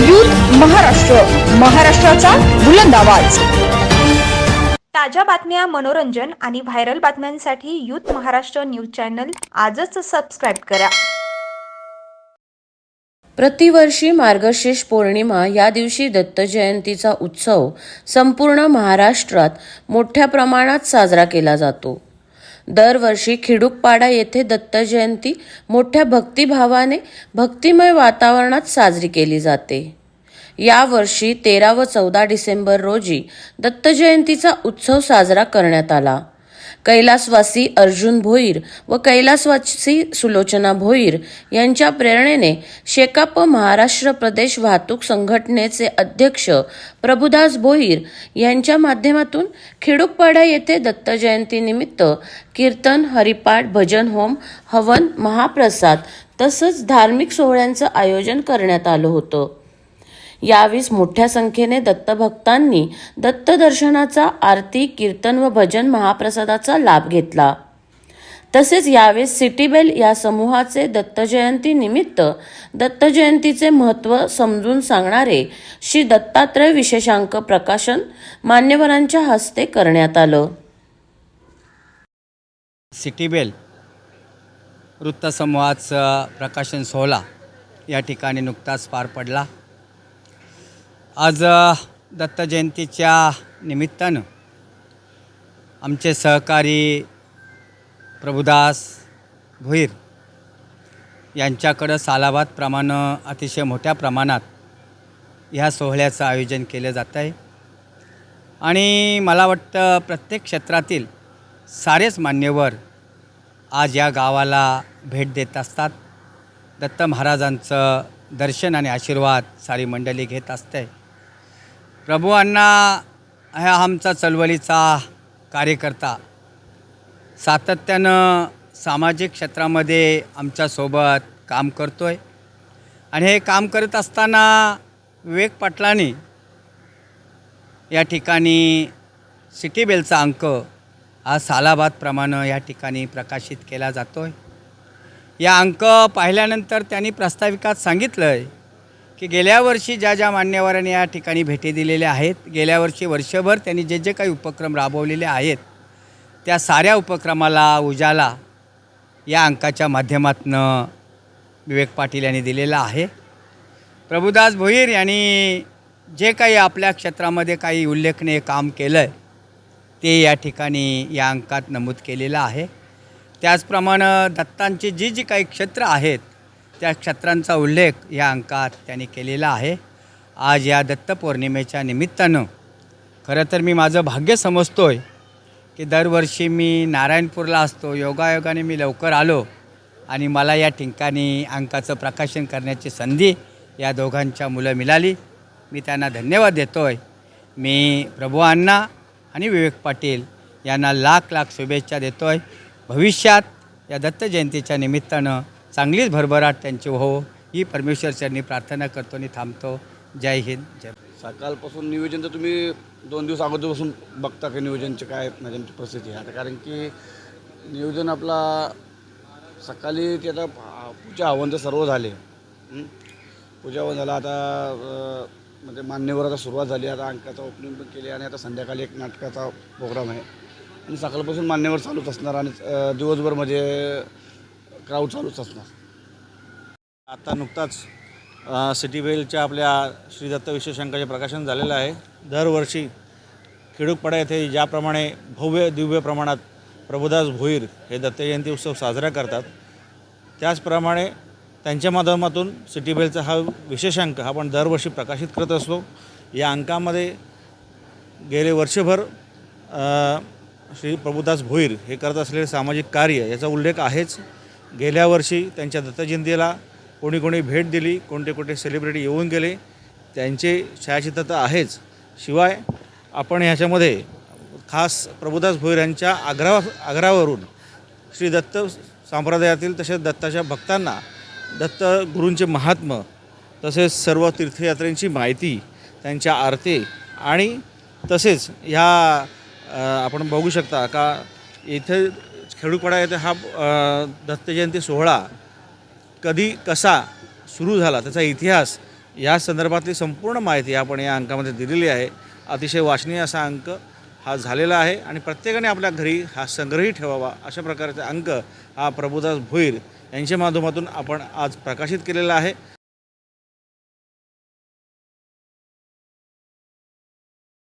Youth Maharashtra महाराष्ट्राचा बुलंद आवाज. ताज्या बातम्या मनोरंजन आणि व्हायरल बातम्यांसाठी यूथ महाराष्ट्र न्यूज चॅनल आजच सबस्क्राईब करा. प्रतिवर्षी मार्गशीर्ष पौर्णिमा या दिवशी दत्त जयंतीचा उत्सव संपूर्ण महाराष्ट्रात मोठ्या प्रमाणात साजरा केला जातो. दरवर्षी खिडूकपाडा येथे दत्त जयंती मोठ्या भक्तिभावाने भक्तिमय वातावरणात साजरी केली जाते. यावर्षी तेरा व चौदा डिसेंबर रोजी दत्त जयंतीचा उत्सव साजरा करण्यात आला. कैलासवासी अर्जुन भोईर व कैलासवासी सुलोचना भोईर यांच्या प्रेरणेने शेकाप महाराष्ट्र प्रदेश वाहतूक संघटनेचे अध्यक्ष प्रभुदास भोईर यांच्या माध्यमातून खिडूकपाडा येथे दत्त जयंतीनिमित्त कीर्तन हरिपाठ भजन होम हवन महाप्रसाद तसंच धार्मिक सोहळ्यांचं आयोजन करण्यात आलं होतं. यावेळी मोठ्या संख्येने दत्तभक्तांनी दत्त दर्शनाचा आरती कीर्तन व भजन महाप्रसादाचा लाभ घेतला. तसेच यावेळी सिटीबेल या समूहाचे दत्तजयंती निमित्त दत्तजयंतीचे महत्त्व समजून सांगणारे श्री दत्तात्रय विशेषांक प्रकाशन मान्यवरांच्या हस्ते करण्यात आलं. सिटीबेल वृत्तसमूहाचं प्रकाशन सोहळा या ठिकाणी नुकताच पार पडला. आज दत्त जयंतीच्या निमित्तानं आमचे सहकारी प्रभुदास भोईर यांच्याकडं सालाबादप्रमाणे अतिशय मोठ्या प्रमाणात ह्या सोहळ्याचं आयोजन केलं जात आहे. आणि मला वाटतं प्रत्येक क्षेत्रातील सारेच मान्यवर आज या गावाला भेट देत असतात. दत्त महाराजांचं दर्शन आणि आशीर्वाद सारी मंडळी घेत असते. प्रभू अण्णा ह्या आमचा चळवळीचा कार्यकर्ता. सातत्यानं सामाजिक क्षेत्रामध्ये आमच्यासोबत काम करतो आहे आणि हे काम करत असताना विवेक पाटलांनी या ठिकाणी सिटी बेलचा अंक हा सालाबादप्रमाणे या ठिकाणी प्रकाशित केला जातो आहे या अंक पाहिल्यानंतर त्यांनी प्रास्ताविकात सांगितलं आहे की गेल्या वर्षी ज्या ज्या मान्यवरांनी या ठिकाणी भेटी दिलेल्या आहेत गेल्या वर्षी वर्षभर त्यांनी जे जे काही उपक्रम राबवलेले आहेत त्या साऱ्या उपक्रमाला उजाला या अंकाच्या माध्यमातून विवेक पाटील यांनी दिलेला आहे. प्रभुदास भोईर यांनी जे काही आपल्या क्षेत्रामध्ये काही उल्लेखनीय काम केलं आहे ते या ठिकाणी या अंकात नमूद केलेलं आहे. त्याचप्रमाणे दत्तांची जी जी काही क्षेत्र आहेत त्या क्षेत्रांचा उल्लेख या अंकात त्यांनी केलेला आहे. आज या दत्त पौर्णिमेच्या निमित्तानं खरं तर मी माझं भाग्य समजतो आहे की दरवर्षी मी नारायणपूरला असतो योगायोगाने मी लवकर आलो आणि मला या ठिकाणी अंकाचं प्रकाशन करण्याची संधी या दोघांच्या मुलं मिळाली. मी त्यांना धन्यवाद देतो आहे मी प्रभू अण्णा आणि विवेक पाटील यांना लाख लाख शुभेच्छा देतो आहे भविष्यात या दत्त जयंतीच्या निमित्तानं चांगलीच भरभराट त्यांची. हो, हो. ही. परमेश्वरच्यांनी प्रार्थना करतो आणि थांबतो. जय हिंद. जय सकाळपासून नियोजन तर तुम्ही दोन दिवस अगोदरपासून बघता की नियोजनचे काय म्हणजे परिस्थिती आहे? आता कारण की नियोजन आपला सकाळी ते आता पूजा आव्हान तर सर्व झाले. पूजा आव्हान झालं आता म्हणजे मान्यवर आता सुरुवात झाली आता अंकाचा ओपनिंग पण केली आणि आता संध्याकाळी एक नाटकाचा प्रोग्राम आहे. आणि सकाळपासून मान्यवर चालूच असणार आणि दिवसभर म्हणजे क्राऊड चालूच असणार. आता नुकताच सिटी बेलच्या आपल्या श्री दत्त विशेषांकाचे प्रकाशन झालेलं आहे. दरवर्षी खेडूकपाडा येथे ज्याप्रमाणे भव्य दिव्य प्रमाणात प्रभुदास भोईर हे दत्त जयंती उत्सव साजरा करतात त्याचप्रमाणे त्यांच्या माध्यमातून सिटी बेलचा हा विशेषांक हा आपण दरवर्षी प्रकाशित करत असतो. या अंकामध्ये गेले वर्षभर श्री प्रभुदास भोईर हे करत असलेले सामाजिक कार्य याचा उल्लेख आहेच. गेल्या वर्षी त्यांच्या दत्तजयंतीला कोणी कोणी भेट दिली कोणते कोणते सेलिब्रिटी येऊन गेले त्यांचे छायाचित्र तर आहेच. शिवाय आपण ह्याच्यामध्ये खास प्रभुदास भोईर यांच्या आग्रा आग्रावरून श्री दत्त संप्रदायातील तसेच दत्ताच्या भक्तांना दत्त गुरूंचे महात्म तसेच सर्व तीर्थयात्रेंची माहिती त्यांच्या आरती आणि तसेच ह्या आपण बघू शकता का इथे खेडूपाडा येथे हा दत्तजयंती सोहळा कधी कसा सुरू झाला त्याचा इतिहास या संदर्भातली संपूर्ण माहिती आपण या अंकामध्ये दिलेली आहे. अतिशय वाचनीय असा अंक हा झालेला आहे आणि प्रत्येकाने आपल्या घरी हा संग्रही ठेवावा अशा प्रकारचा अंक हा प्रभुदास भोईर यांच्या माध्यमातून आपण आज प्रकाशित केलेला आहे.